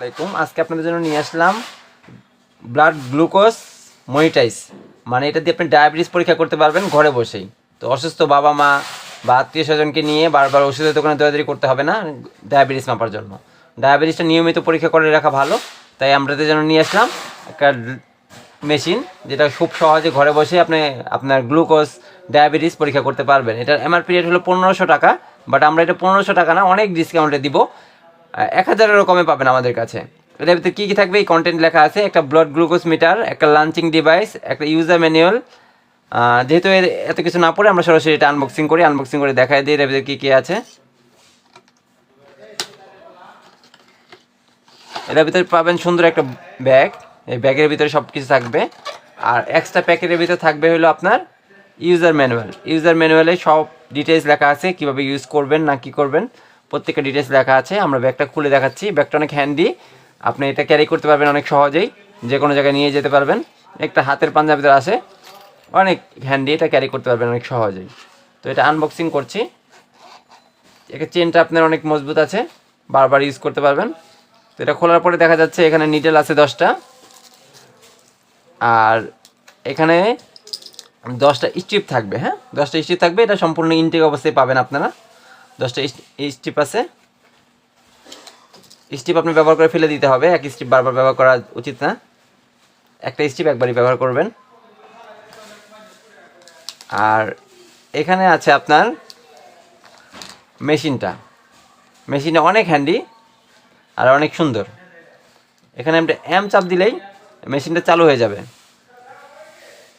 আসসালামাইকুম আজকে আপনাদের জন্য নিয়ে আসলাম ব্লাড গ্লুকোজ মনিটাইজ মানে এটা দিয়ে আপনি ডায়াবেটিস পরীক্ষা করতে পারবেন ঘরে বসেই। তো অসুস্থ বাবা মা বা আত্মীয় স্বজনকে নিয়ে বারবার ওষুধের দোকানে দৌড়াদৌড়ি করতে হবে না ডায়াবেটিস মাপার জন্য। ডায়াবেটিসটা নিয়মিত পরীক্ষা করে রাখা ভালো। তাই আমরা জন্য নিয়ে আসলাম একটা মেশিন যেটা খুব সহজে ঘরে বসে আপনি আপনার গ্লুকোজ ডায়াবেটিস পরীক্ষা করতে পারবেন। এটার এমআরপি রেট হলো পনেরোশো টাকা বাট আমরা এটা পনেরোশো টাকা না, অনেক ডিসকাউন্টে দিব। এক হাজারেরও কমে পাবেন আমাদের কাছে। এটার ভিতরে কী কী থাকবে? এই কন্টেন্ট লেখা আছে, একটা ব্লাড গ্লুকোজ মিটার একটা লাঞ্চিং ডিভাইস একটা ইউজার ম্যানুয়াল যেহেতু এর এত কিছু না পড়ে, আমরা সরাসরি এটা আনবক্সিং করি আনবক্সিং করে দেখাই দিই এর ভিতরে কী কী আছে। এটার ভিতরে পাবেন সুন্দর একটা ব্যাগ এই ব্যাগের ভিতরে সব কিছু থাকবে। আর এক্সট্রা প্যাকেটের ভিতরে থাকবে হলো আপনার ইউজার ম্যানুয়াল ইউজার ম্যানুয়ালে সব ডিটেলস লেখা আছে, কীভাবে ইউজ করবেন, না কি করবেন। প্রত্যেকটা ডিটেলস লেখা আছে, আমরা ব্যাগটা খুলে দেখাচ্ছি। ব্যাগটা অনেক হ্যান্ডি আপনি এটা ক্যারি করতে পারবেন অনেক সহজেই। যে কোনো জায়গায় নিয়ে যেতে পারবেন। একটা হাতের পাঞ্জার ভিতরে আসে অনেক হ্যান্ডি এটা ক্যারি করতে পারবেন অনেক সহজেই। তো এটা আনবক্সিং করছি। এটা চেনটা আপনার অনেক মজবুত আছে। বারবার ইউজ করতে পারবেন। তো এটা খোলার পরে দেখা যাচ্ছে এখানে নিডেল আছে দশটা। আর এখানে দশটা স্ট্রিপ থাকবে হ্যাঁ? দশটা স্ট্রিপ থাকবে। এটা সম্পূর্ণ ইনটেক অবস্থায় পাবেন আপনারা। দশটা স্টিপ আছে। স্টিপ আপনি ব্যবহার করে ফেলে দিতে হবে। এক স্টিপ বারবার ব্যবহার করা উচিত না। একটা স্টিপ একবারই ব্যবহার করবেন। আর এখানে আছে আপনার মেশিনটা। মেশিনটা অনেক হ্যান্ডি আর অনেক সুন্দর। এখানে আপনি অ্যাম চাপ দিলেই মেশিনটা চালু হয়ে যাবে।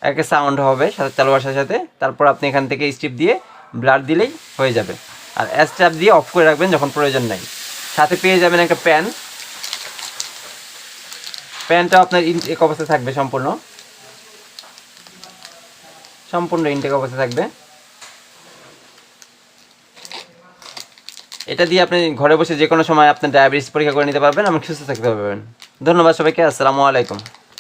একটা সাউন্ড হবে, সাথে চালু আসার সাথে তারপর আপনি এখান থেকে স্টিপ দিয়ে ব্লাড দিলেই হয়ে যাবে। আর এস ট্যাপ দিয়ে অফ করে রাখবেন যখন প্রয়োজন নাই। সাথে পেয়ে যাবেন একটা প্যান প্যানটা আপনার ইনটেক অবস্থায় থাকবে সম্পূর্ণ। সম্পূর্ণ ইনটেক অবস্থায় থাকবে। এটা দিয়ে আপনি ঘরে বসে যে কোনো সময় আপনার ডায়াবেটিস পরীক্ষা করে নিতে পারবেন। এবং সুস্থ থাকতে পারবেন। ধন্যবাদ সবাইকে। আসসালামু আলাইকুম।